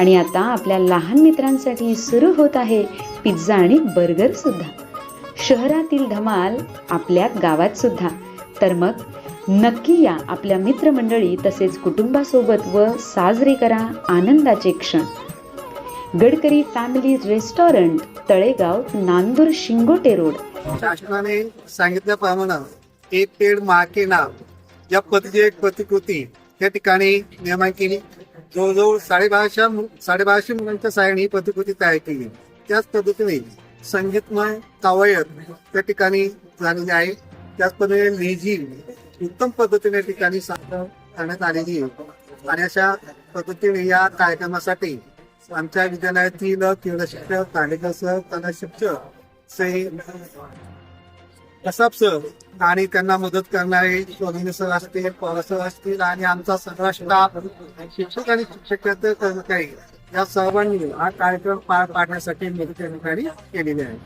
आणि आता आपल्या लहान मित्रांसाठी सुरू होत आहे पिझ्झा आणि बर्गर सुद्धा. शहरातील धमाल आपल्या गावात सुद्धा. तर मग नक्की या आपल्या मित्रमंडळी तसेच कुटुंबासोबत व साजरे करा आनंदाचे क्षण. Gadkari family restaurant Talegaon Nandur Shingote road. शासनाने सांगितल्याप्रमाणे एक पेड माके नाव या पद्धतीची एक प्रतिकृती या ठिकाणी निर्माण केली जवळजवळ साडेबाराशे साडेबाराशे मुलांच्या सहाय्याने ही प्रतिकृती तयार केली. त्याच पद्धतीने संगीतमय कावयत त्या ठिकाणी झालेली आहे. त्याच पद्धतीने लेझिम उत्तम पद्धतीने या ठिकाणी सादर करण्यात आलेली आहे. आणि अशा पद्धतीने या कार्यक्रमासाठी आमच्या विद्यालयातील क्रीडा शिक्षक तालिका कला शिक्षक से कसाब सर आणि त्यांना मदत करणारे स्वामी सर असतील पवार सर असतील आणि आमचा सगळा स्टाफ शिक्षक आणि शिक्षक काही या सर्वांनी हा कार्यक्रम पार पाडण्यासाठी मदत या ठिकाणी केलेली आहे.